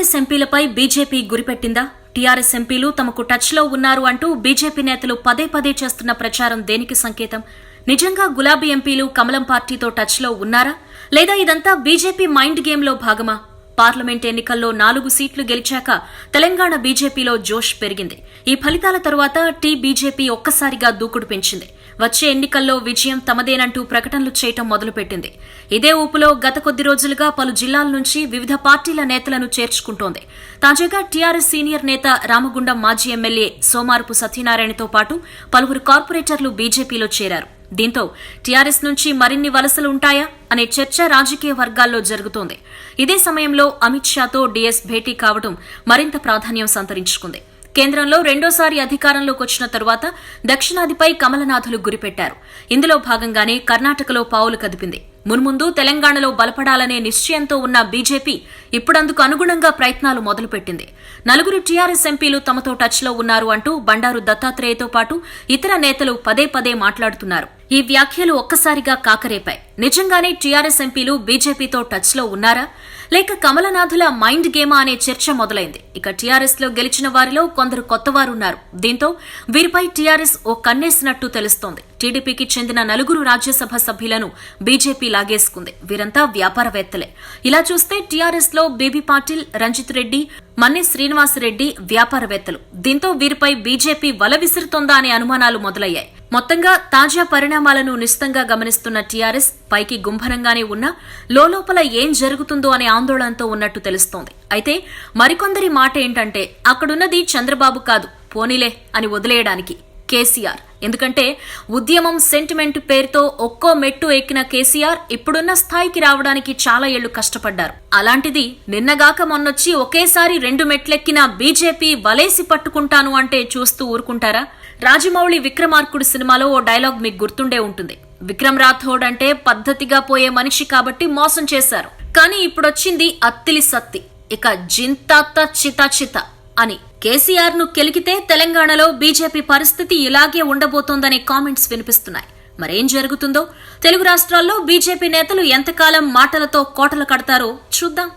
TRS ఎంపీలపై BJP గురిపెట్టిందా? TRS ఎంపీలు తమకు టచ్లో ఉన్నారు అంటూ బీజేపీ నేతలు పదే పదే చేస్తున్న ప్రచారం దేనికి సంకేతం? నిజంగా గులాబీ ఎంపీలు కమలం పార్టీతో టచ్లో ఉన్నారా? లేదా ఇదంతా బీజేపీ మైండ్ గేమ్లో భాగమా? పార్లమెంట్ ఎన్నికల్లో నాలుగు సీట్లు గెలిచాక తెలంగాణ బీజేపీలో జోష్ పెరిగింది. ఈ ఫలితాల తరువాత టీ బీజేపీ ఒక్కసారిగా దూకుడు పెంచింది. వచ్చే ఎన్నికల్లో విజయం తమదేనంటూ ప్రకటనలు చేయటం మొదలుపెట్టింది. ఇదే ఊపులో గత కొద్ది రోజులుగా పలు జిల్లాల నుంచి వివిధ పార్టీల నేతలను చేర్చుకుంటోంది. తాజాగా టీఆర్ఎస్ సీనియర్ నేత రామగుండం మాజీ ఎమ్మెల్యే సోమారపు సత్యనారాయణతో పాటు పలువురు కార్పొరేటర్లు బీజేపీలో చేరారు. దీంతో టీఆర్ఎస్ నుంచి మరిన్ని వలసలు ఉంటాయా అనే చర్చ రాజకీయ వర్గాల్లో జరుగుతోంది. ఇదే సమయంలో అమిత్ షాతో డీఎస్ భేటీ కావడం మరింత ప్రాధాన్యం సంతరించుకుంది. కేంద్రంలో రెండోసారి అధికారంలోకి వచ్చిన తరువాత దక్షిణాదిపై కమలనాథులు గురిపెట్టారు. ఇందులో భాగంగానే కర్ణాటకలో పావులు కదిపింది. మున్ముందు తెలంగాణలో బలపడాలనే నిశ్చయంతో ఉన్న బీజేపీ ఇప్పుడందుకు అనుగుణంగా ప్రయత్నాలు మొదలుపెట్టింది. నలుగురు టీఆర్ఎస్ ఎంపీలు తమతో టచ్లో ఉన్నారు అంటూ బండారు దత్తాత్రేయతో పాటు ఇతర నేతలు పదే పదే మాట్లాడుతున్నారు. ఈ వ్యాఖ్యలు ఒక్కసారిగా కాకరేపాయి. నిజంగానే టీఆర్ఎస్ ఎంపీలు బీజేపీతో టచ్లో ఉన్నారా? లేక కమలనాథుల మైండ్ గేమా అనే చర్చ మొదలైంది. ఇక టీఆర్ఎస్లో గెలిచిన వారిలో కొందరు కొత్తవారున్నారు. దీంతో వీరిపై టీఆర్ఎస్ ఓ కన్నేసినట్టు తెలుస్తోంది. టీడీపీకి చెందిన నలుగురు రాజ్యసభ సభ్యులను బీజేపీ లాగేసుకుంది. వీరంతా వ్యాపారవేత్తలే. ఇలా చూస్తే టీఆర్ఎస్లో బేబీ పాటిల్ రంజిత్ రెడ్డి మన్నె శ్రీనివాసరెడ్డి వ్యాపారవేత్తలు. దీంతో వీరిపై బీజేపీ వల విసురుతోందా అనే అనుమానాలు మొదలయ్యాయి. మొత్తంగా తాజా పరిణామాలను నిశితంగా గమనిస్తున్న టీఆర్ఎస్ పైకి గుంభనంగానే ఉన్నా లోపల ఏం జరుగుతుందో అనే ఆందోళనతో ఉన్నట్టు తెలుస్తోంది. అయితే మరికొందరి మాట ఏంటంటే అక్కడున్నది చంద్రబాబు కాదు పోనీలే అని వదిలేయడానికి కేసీఆర్. ఎందుకంటే ఉద్యమం సెంటిమెంట్ పేరుతో ఒక్కో మెట్టు ఎక్కిన కేసీఆర్ ఇప్పుడున్న స్థాయికి రావడానికి చాలా ఏళ్ళు కష్టపడ్డారు. అలాంటిది నిన్నగాక మొన్నొచ్చి ఒకేసారి రెండు మెట్లెక్కిన బీజేపీ వలేసి పట్టుకుంటాను అంటే చూస్తూ ఊరుకుంటారా? రాజమౌళి విక్రమార్కుడు సినిమాలో ఓ డైలాగ్ మీకు గుర్తుండే ఉంటుంది. విక్రమ్ రాథోడ్ అంటే పద్ధతిగా పోయే మనిషి కాబట్టి మోసం చేశారు. కానీ ఇప్పుడొచ్చింది అత్తిలి సత్తి. ఇక జింతాత చితా చిత అని కేసీఆర్ను కెలికితే తెలంగాణలో బీజేపీ పరిస్థితి ఇలాగే ఉండబోతోందనే కామెంట్స్ వినిపిస్తున్నాయి. మరేం జరుగుతుందో? తెలుగు రాష్ట్రాల్లో బీజేపీ నేతలు ఎంతకాలం మాటలతో కోటలు కడతారో చూద్దాం.